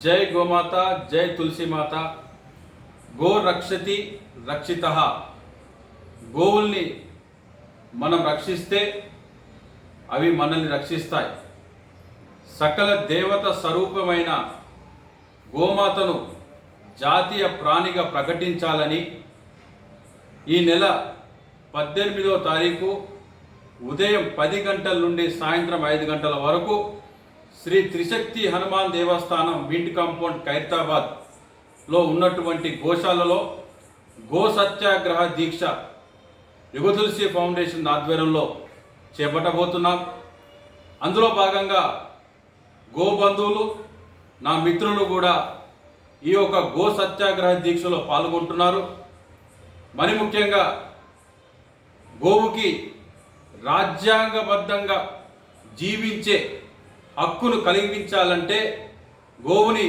జై గోమాత జై తులసి మాత గో రక్షతి రక్షిత. గోవుల్ని మనం రక్షిస్తే అవి మనల్ని రక్షిస్తాయి. సకల దేవత స్వరూపమైన గోమాతను జాతీయ ప్రాణిగా ప్రకటించాలని ఈ నెల పద్దెనిమిదో తారీఖు ఉదయం పది గంటల నుండి సాయంత్రం ఐదు గంటల వరకు శ్రీ త్రిశక్తి హనుమాన్ దేవస్థానం విండ్ కాంపౌండ్ ఖైరతాబాద్లో ఉన్నటువంటి గోశాలలో గో సత్యాగ్రహ దీక్ష యుగతులసి ఫౌండేషన్ ఆధ్వర్యంలో చేపట్టబోతున్నాం. అందులో భాగంగా గో బంధువులు నా మిత్రులు కూడా ఈ యొక్క గో సత్యాగ్రహ దీక్షలో పాల్గొంటున్నారు. మరి ముఖ్యంగా గోవుకి రాజ్యాంగబద్ధంగా జీవించే హక్కును కలిగించాలంటే గోవుని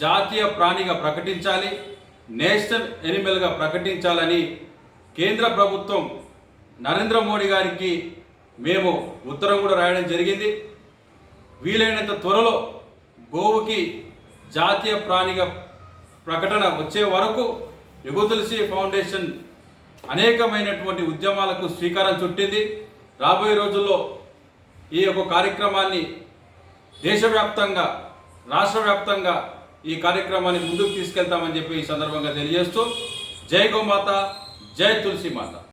జాతీయ ప్రాణిగా ప్రకటించాలి నేషనల్ ఎనిమల్గా ప్రకటించాలని కేంద్ర ప్రభుత్వం నరేంద్ర మోడీ గారికి మేము ఉత్తరం కూడా రాయడం జరిగింది. వీలైనంత త్వరలో గోవుకి జాతీయ ప్రాణిగా ప్రకటన వచ్చే వరకు యుగతులసి ఫౌండేషన్ అనేకమైనటువంటి ఉద్యమాలకు శ్రీకారం చుట్టింది. రాబోయే రోజుల్లో ఈ యొక్క కార్యక్రమాన్ని దేశవ్యాప్తంగా రాష్ట్ర వ్యాప్తంగా ఈ కార్యక్రమాన్ని ముందుకు తీసుకెళ్తామని చెప్పి ఈ సందర్భంగా తెలియజేస్తూ జై గోమాత జై తులసి మాత.